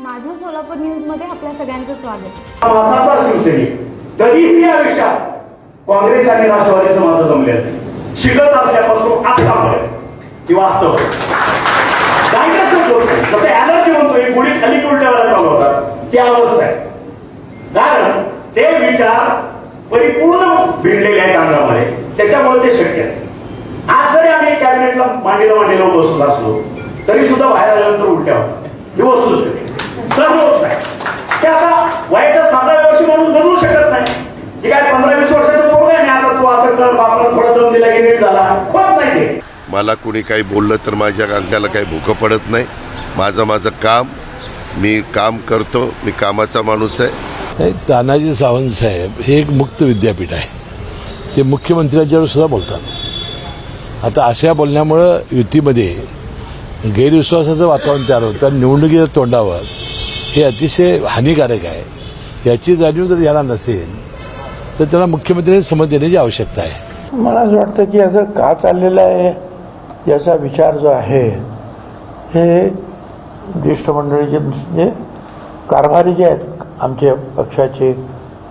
माझं सोलापूर न्यूजमध्ये आपल्या सगळ्यांचं स्वागत. मासाचा शिवसैनिक कधीही आयुष्यात काँग्रेस आणि राष्ट्रवादीचं माझं जमले शिकत असल्यापासून आतापर्यंत ही वास्तव. गायकाचं गोष्ट. आहे. जसं ऍलर्जी म्हणतोय गुढी खाली उलट्या चालवतात चालू ती अवस्था आहे. कारण ते विचार परिपूर्ण भिडलेले आहेत अंगामध्ये. त्याच्यामुळे ते शक्य आहे आज जरी आम्ही कॅबिनेटला मांडीला मांडीला बसत असलो तरी सुद्धा बाहेर आल्यानंतर उलट्या होतात. ही वस्तुस्थिती सर्व होत नाही ते आता वयाच्या सातव्या वर्षी म्हणून बदलू शकत नाही. जे काय पंधरा वीस वर्षाचं पोरग आहे आता तू असं कर बापला थोडा जम दिला की नीट झाला. होत नाही ते. मला कुणी काही बोललं तर माझ्या अंगाला काही भुकं पडत नाही. माझं माझं काम मी काम करतो मी कामाचा माणूस आहे. तानाजी सावंत साहेब हे एक मुक्त विद्यापीठ आहे. ते मुख्यमंत्र्यांच्यावर सुद्धा बोलतात. आता अशा बोलण्यामुळं युतीमध्ये गैरविश्वासाचं वातावरण तयार होतं. निवडणुकीच्या तोंडावर हे अतिशय हानिकारक आहे. याची जाणीव जर याला नसेल तर त्याला मुख्यमंत्र्यांनी समज देण्याची आवश्यकता आहे. मला असं वाटतं की असं का चाललेलं आहे याचा विचार जो आहे हे ज्येष्ठ मंडळीचे म्हणजे कारभारी जे आहेत आमच्या पक्षाचे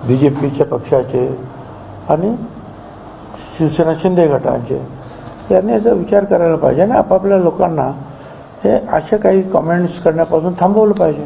बी जे पीच्या पक्षाचे आणि शिवसेना शिंदे गटांचे यांनी याचा विचार करायला पाहिजे आणि आपापल्या लोकांना हे अशा काही कमेंट्स करण्यापासून थांबवलं पाहिजे.